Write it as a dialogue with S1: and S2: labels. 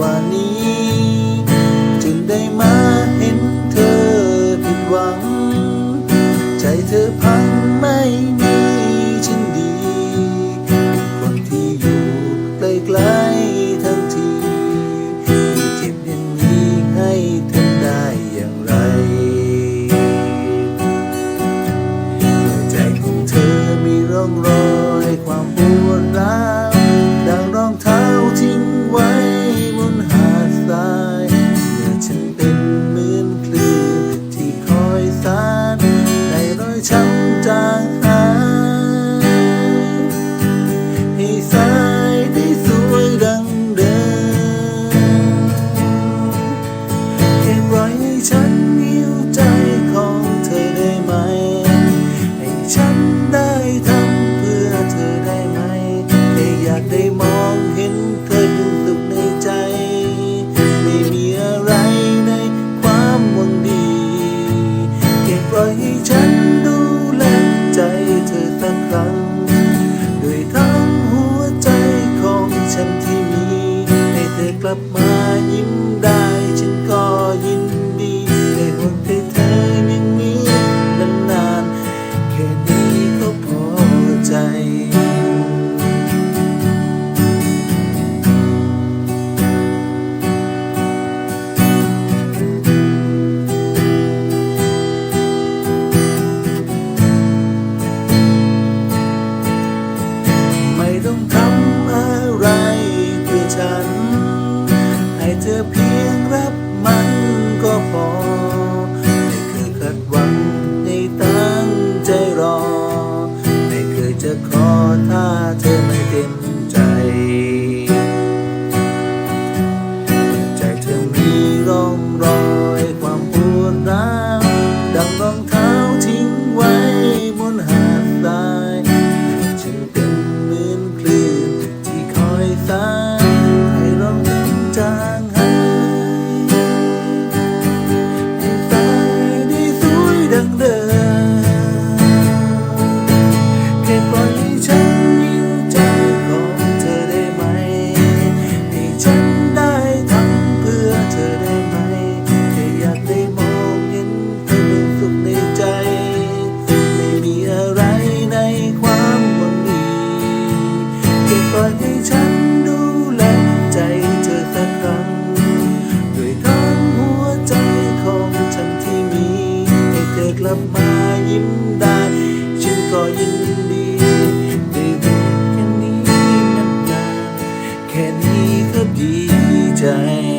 S1: ว่านี้ จึงได้มาเห็นเธอผิดหวัง ใจเธอพังไม่มีฉันดี คนที่อยู่ใกล้ๆทั้งทีเจ็บอย่างนี้ให้ทำได้อย่างไรเมื่อใจของเธอมีร่องรอยความปวด 感 เเธอเพียงรับมันก็พอไม่เคยคาดหวังให้ตั้งใจรอ ไม่เคยจะขอถ้าเธอไม่เต็มใจใจเธอมีร่องรอยความปวดร้าวดังรองเท้าทิ้งไว้บนหาดทรายฉันเป็นเหมือนคลื่นที่คอยสายใ在